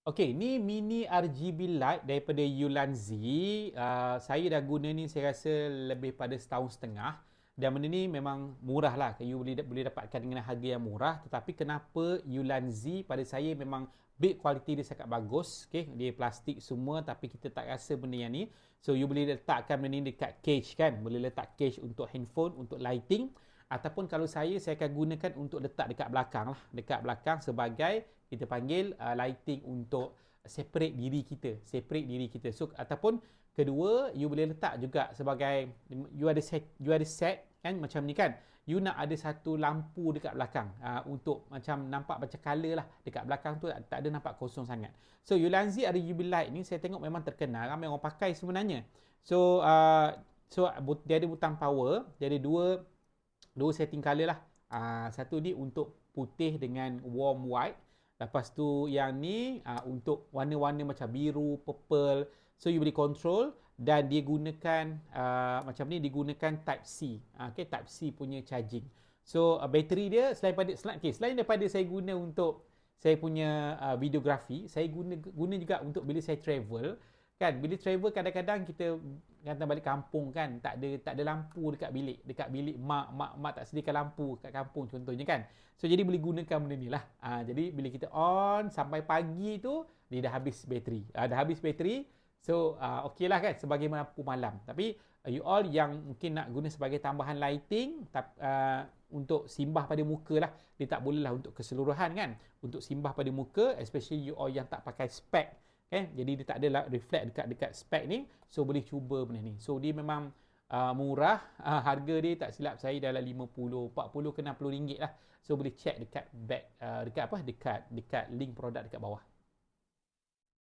Okey, ni mini RGB light daripada Ulanzi. Uh, saya dah guna ni saya rasa lebih pada setahun setengah. Dan benda ni memang murah lah. You boleh, boleh dapatkan dengan harga yang murah. Tetapi kenapa Ulanzi pada saya memang build quality dia sangat bagus. Okay? Dia plastik semua tapi kita tak rasa benda yang ni. So you boleh letakkan benda ni dekat cage kan. Boleh letak cage untuk handphone, untuk lighting. Ataupun kalau saya, saya akan gunakan untuk letak dekat belakang lah. Dekat belakang sebagai kita panggil uh, lighting untuk separate diri kita. Separate diri kita. So ataupun kedua, you boleh letak juga sebagai you ada set, you ada set kan macam ni kan you nak ada satu lampu dekat belakang uh, untuk macam nampak macam color lah dekat belakang tu tak, ada nampak kosong sangat so Ulanzi ada light ni saya tengok memang terkenal ramai orang pakai sebenarnya so uh, so dia ada butang power dia ada dua dua setting color lah. Uh, satu ni untuk putih dengan warm white. Lepas tu yang ni uh, untuk warna-warna macam biru purple. So you boleh control dan dia gunakan uh, macam ni digunakan type C. Uh, okay type C punya charging. So uh, bateri dia selain pada selain okay, selain daripada saya guna untuk saya punya uh, videografi saya guna guna juga untuk bila saya travel. Kan bila travel kadang-kadang kita kata balik kampung kan tak ada tak ada lampu dekat bilik dekat bilik mak mak mak tak sediakan lampu kat kampung contohnya kan so jadi boleh gunakan benda ni lah uh, jadi bila kita on sampai pagi tu dia dah habis bateri uh, dah habis bateri So uh, okey lah kan sebagai lampu malam. Tapi uh, you all yang mungkin nak guna sebagai tambahan lighting tap, uh, untuk simbah pada muka lah. Dia tak boleh lah untuk keseluruhan kan. Untuk simbah pada muka especially you all yang tak pakai spek. Okay? Jadi dia tak ada lah reflect dekat dekat spek ni. So boleh cuba benda ni. So dia memang uh, murah. Uh, harga dia tak silap saya dalam 50, 40 ke 60 ringgit lah. So boleh check dekat back, uh, dekat apa? Dekat dekat link produk dekat bawah.